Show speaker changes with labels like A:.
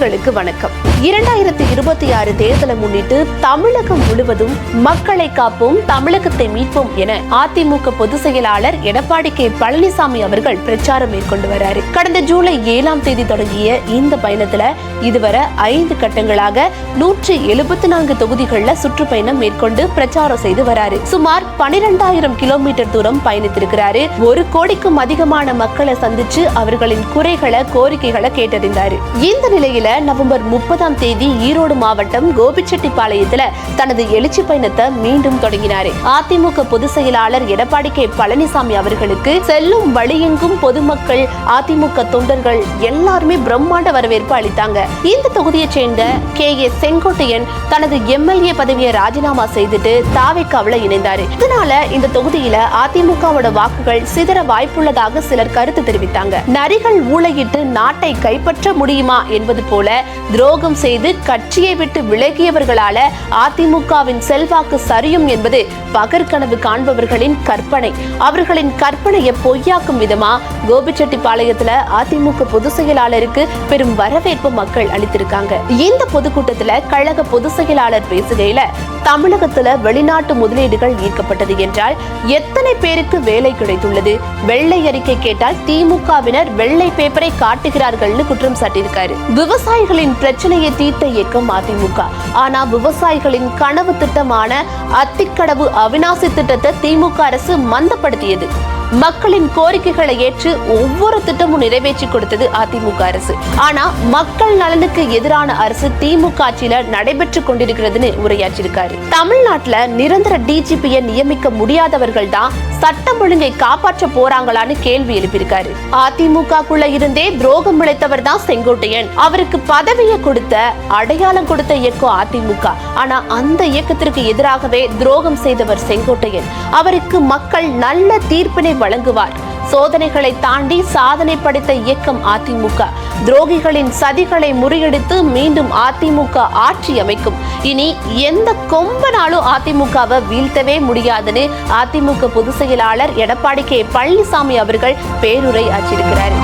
A: நேயர்களுக்கு வணக்கம். இரண்டாயிரத்தி இருபத்தி ஆறு தேர்தலை முன்னிட்டு தமிழகம் முழுவதும் மக்களை காப்போம் தமிழகத்தை மீட்போம் என அதிமுக பொதுச் செயலாளர் எடப்பாடி கே. பழனிசாமி அவர்கள் பிரச்சாரம் மேற்கொண்டு வராரு. கடந்த ஜூலை ஏழாம் தேதி தொடங்கிய இந்த பயணத்துல இதுவரை ஐந்து கட்டங்களாக நூற்றி எழுபத்தி நான்கு தொகுதிகளில் சுற்றுப்பயணம் மேற்கொண்டு பிரச்சாரம் செய்து வராரு. சுமார் பனிரெண்டாயிரம் கிலோமீட்டர் தூரம் பயணித்திருக்கிறாரு. ஒரு கோடிக்கும் அதிகமான மக்களை சந்திச்சு அவர்களின் குறைகளை கோரிக்கைகளை கேட்டறிந்தாரு. இந்த நிலையில நவம்பர் முப்பதாம் தேதி ஈரோடு மாவட்டம் கோபிச்செட்டிப்பாளையத்தில் தனது எழுச்சி பயணத்தை மீண்டும் தொடங்கினார். அதிமுக பொதுச் செயலாளர் எடப்பாடி கே. பழனிசாமி அவர்களுக்கு செல்லும் வழியெங்கும் பொதுமக்கள் அதிமுக தொண்டர்கள் எல்லாருமே பிரம்மாண்ட வரவேற்பு அளித்தாங்க. இந்த தொகுதியைச் சேர்ந்த கே. ஏ. செங்கோட்டையன் தனது எம்எல்ஏ பதவியை ராஜினாமா செய்துட்டு தாவேக்காவுல இணைந்தார். இதனால இந்த தொகுதியில அதிமுகவோட வாக்குகள் சிதற வாய்ப்புள்ளதாக சிலர் கருத்து தெரிவித்தாங்க. நரிகள் ஊளையிட்டு நாட்டை கைப்பற்ற முடியுமா என்பது போல போல துரோகம் செய்து கட்சியை விட்டு விலகியவர்களால அதிமுகவின் செல்வாக்கு சரியும் என்பது பகற்கனவு காண்பவர்களின் கற்பனை. அவர்களின் கற்பனையை பொய்யாக்கும் விதமா கோபிச்செட்டிப்பாளையத்துல அதிமுக பொதுச் செயலாளருக்கு பெரும் வரவேற்பு மக்கள் அளித்திருக்காங்க. இந்த பொதுக்கூட்டத்துல கழக பொதுச் செயலாளர் பேசுகையில தமிழகத்துல வெளிநாட்டு முதலீடுகள் ஈர்க்கப்பட்டது என்றால் எத்தனை பேருக்கு வேலை கிடைத்துள்ளது? வெள்ளை அறிக்கை கேட்டால் திமுகவினர் வெள்ளை பேப்பரை காட்டுகிறார்கள்னு குற்றம் சாட்டியிருக்காரு. விவசாய விவசாயிகளின் பிரச்சனையை தீர்த்த இயக்கம் அதிமுக. ஆனா விவசாயிகளின் கனவு திட்டமான அத்திக்கடவு அவிநாசி திட்டத்தை திமுக அரசு மந்தப்படுத்தியது. மக்களின் கோரிக்கைகளை ஏற்று ஒவ்வொரு திட்டமும் நிறைவேற்றி கொடுத்தது அதிமுக அரசு. ஆனா மக்கள் நலனுக்கு எதிரான அரசு திமுக ஆட்சியில நடைபெற்று கொண்டிருக்கிறதுன்னு உரையாற்றியிருக்காரு. தமிழ்நாட்டுல நிரந்தர டிஜிபியை நியமிக்க முடியாதவர்கள் தான் சட்டம் ஒழுங்கை காப்பாற்ற போறாங்களான்னு கேள்வி எழுப்பியிருக்காரு. அதிமுகக்குள்ள இருந்தே துரோகம் இழைத்தவர் தான் செங்கோட்டையன். அவருக்கு பதவியை கொடுத்த அடையாளம் கொடுத்த இயக்கம் அதிமுக. ஆனா அந்த இயக்கத்திற்கு எதிராகவே துரோகம் செய்தவர் செங்கோட்டையன். அவருக்கு மக்கள் நல்ல தீர்ப்பினை வழங்குவார். சோதனைகளை தாண்டி சாதனை படைத்த இயக்கம் அதிமுக. துரோகிகளின் சதிகளை முறியடித்து மீண்டும் அதிமுக ஆட்சி அமைக்கும். இனி எந்த கொம்பனாலும் அதிமுகவை வீழ்த்தவே முடியாதுன்னு அதிமுக பொதுச் செயலாளர் எடப்பாடி கே. பழனிசாமி அவர்கள் பேருரை அச்சிருக்கிறார்